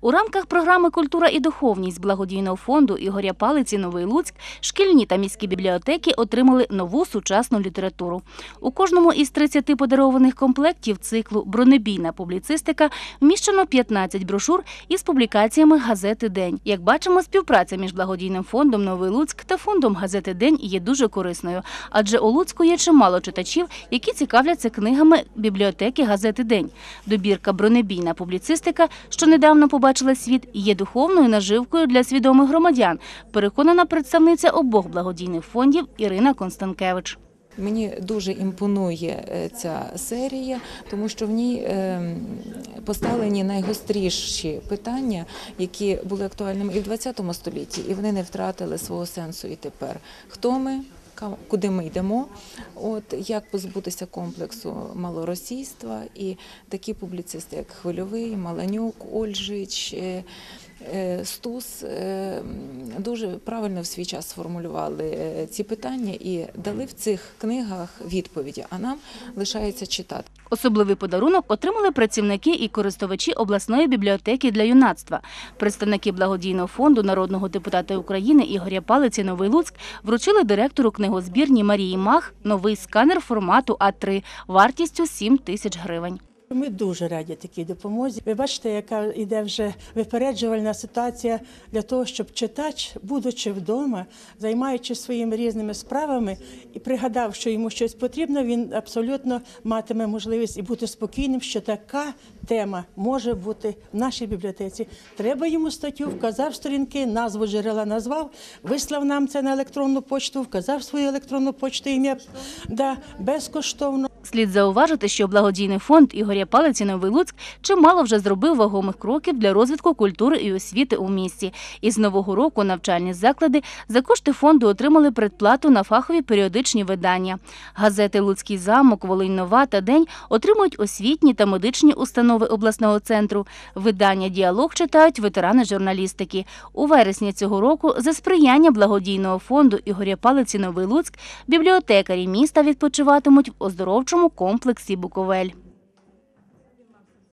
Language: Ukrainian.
У рамках програми Культура і духовність благодійного фонду Ігоря Палиці Новий Луцьк шкільні та міські бібліотеки отримали нову сучасну літературу. У кожному із 30 подарованих комплектів циклу Бронебійна публіцистика вміщено 15 брошур із публікаціями газети День. Як бачимо, співпраця між благодійним фондом Новий Луцьк та фондом газети День є дуже корисною, адже у Луцьку є чимало читачів, які цікавляться книгами бібліотеки газети День. Добірка Бронебійна публіцистика, що недавно побачила світ, є духовною наживкою для свідомих громадян. Переконана представниця обох благодійних фондів Ірина Констанкевич. Мені дуже імпонує е, ця серія, тому що в ній е, поставлені найгостріші питання, які були актуальними і в ХХ столітті, і вони не втратили свого сенсу і тепер. Хто ми? Куди ми йдемо? От як позбутися комплексу малоросійства і такі публіцисти, як Хвильовий, Маланюк, Ольжич, е, Стус, е, дуже правильно в свій час сформулювали е, ці питання і дали в цих книгах відповіді. А нам лишається читати. Особливий подарунок отримали працівники і користувачі обласної бібліотеки для юнацтва. Представники благодійного фонду народного депутата України Ігоря Палиці Новий Луцьк вручили директору книгозбірні Марії Мах новий сканер формату А3 вартістю 7 тисяч гривень. Ми дуже раді такій допомозі. Ви бачите, яка йде вже випереджувальна ситуація для того, щоб читач, будучи вдома, займаючись своїми різними справами і пригадав, що йому щось потрібно, він абсолютно матиме можливість і бути спокійним, що така тема може бути в нашій бібліотеці. Треба йому статтю, вказав сторінки, назву джерела назвав, вислав нам це на електронну почту, вказав свою електронну почту ім'я да, безкоштовно. Слід зауважити, що благодійний фонд Ігоря Палиці Новий Луцьк чимало вже зробив вагомих кроків для розвитку культури і освіти у місті. І з нового року навчальні заклади за кошти фонду отримали предплату на фахові періодичні видання. Газети Луцький замок, Волинь Нова та День отримують освітні та медичні установи обласного центру. Видання Діалог читають ветерани журналістики. У вересні цього року за сприяння благодійного фонду Ігоря Палиці Новий бібліотекарі міста відпочиватимуть в оздоровчому комплексі Буковель.